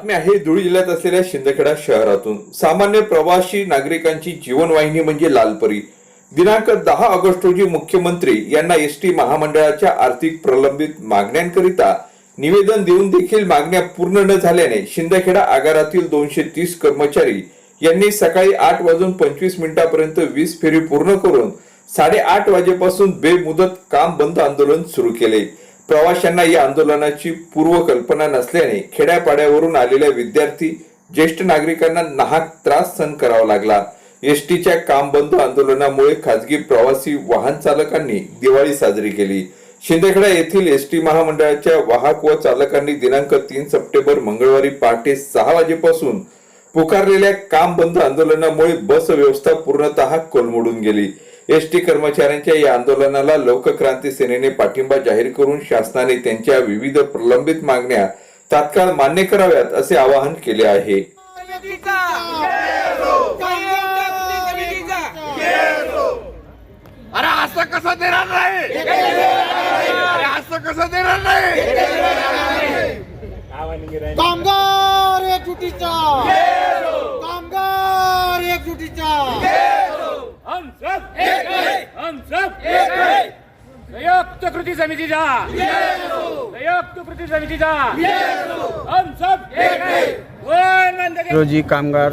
बातमी आहे धुळे जिल्ह्यात असलेल्या शिंदखेडा शहरातून. सामान्य प्रवासी नागरिकांची जीवनवाहिनी म्हणजे लालपरी. दिनांक दहा ऑगस्ट रोजी मुख्यमंत्री यांना एस टी महामंडळाच्या आर्थिक प्रलंबित मागण्यांकरिता निवेदन देऊन देखील मागण्या पूर्ण न झाल्याने शिंदखेडा आगारातील दोनशे तीस कर्मचारी यांनी सकाळी आठ वाजून पंचवीस मिनिटापर्यंत वीस फेरी पूर्ण करून साडेआठ वाजेपासून बेमुदत काम बंद आंदोलन सुरू केले. प्रवाशांना या आंदोलनाची पूर्वकल्पना नसल्याने खेड्यापाड्यावरून आलेल्या विद्यार्थी ज्येष्ठ नागरिकांना नाहक त्रास सहन करावा लागला. एसटीच्या काम बंद आंदोलनामुळे खासगी प्रवासी वाहन चालकांनी दिवाळी साजरी केली. शिंदेखेडा येथील एसटी महामंडळाच्या वाहक व चालकांनी दिनांक तीन सप्टेंबर मंगळवारी पहाटे सहा वाजेपासून पुकारलेल्या काम बंद आंदोलनामुळे बस व्यवस्था पूर्णतः कोलमडून गेली. एसटी कर्मचाऱ्यांच्या या आंदोलनाला लोकक्रांती सेनेने पाठिंबा जाहीर करून शासनाने त्यांच्या विविध प्रलंबित मागण्या तात्काळ मान्य कराव्यात असे आवाहन केले आहे. अरे असं कसं देणार नाही? अरे असं कसं देणार नाही? कामगार एकजुटीचा. कामगार एकजुटीचा. सब एक है हम सब एक है संयुक्त कृती समितीचा संयुक्त कृती समितीचा हम सब एक है. रोजी कामगार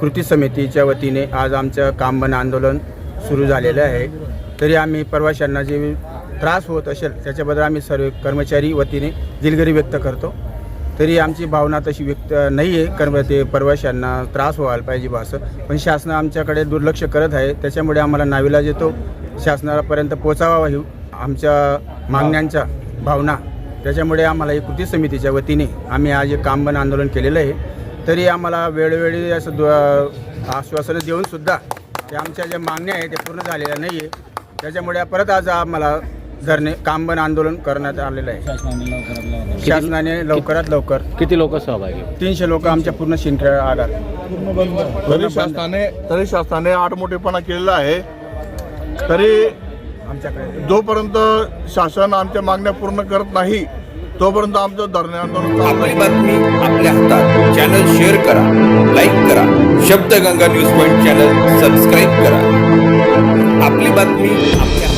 कृती समितीच्या वतीने आज आमचं कामबन आंदोलन सुरू झालेलं आहे. तरी आम्ही प्रवाशांना जे त्रास होत असेल त्याच्याबद्दल आम्ही सर्व कर्मचारी वतीने दिलगिरी व्यक्त करतो. तरी आमची भावना तशी व्यक्त नाही आहे कारण ते प्रवाशांना त्रास व्हायला पाहिजे बा असं. पण शासन आमच्याकडे दुर्लक्ष करत आहे त्याच्यामुळे आम्हाला नाविलाज येतो. शासनापर्यंत पोचावा ही आमच्या मागण्यांच्या भावना त्याच्यामुळे आम्हाला एक कृती समितीच्या वतीने आम्ही आज एक कामबन आंदोलन केलेलं आहे. तरी आम्हाला वेळोवेळी असं दु आश्वासनं देऊनसुद्धा ते आमच्या ज्या मागण्या आहे त्या पूर्ण झालेल्या नाही आहे त्याच्यामुळे परत आज आम्हाला धरणे कामबन आंदोलन करण्यात आलेलं आहे. शासनाने लवकरात लवकर किती लोक सहभागी तीनशे लोक आमच्या पूर्ण शिंदखेडा आगार तरी शासनाने तरी शासनाने आडमोठेपणा केलेला आहे. तरी आमच्याकडे. जोपर्यंत शासन आमच्या मागण्या पूर्ण करत नाही तोपर्यंत आमचं धरणे आंदोलन आपली बातमी आपल्या हातात. चॅनल शेअर करा लाईक करा. Shabdganga news point channel subscribe करा. आपली बातमी आपल्या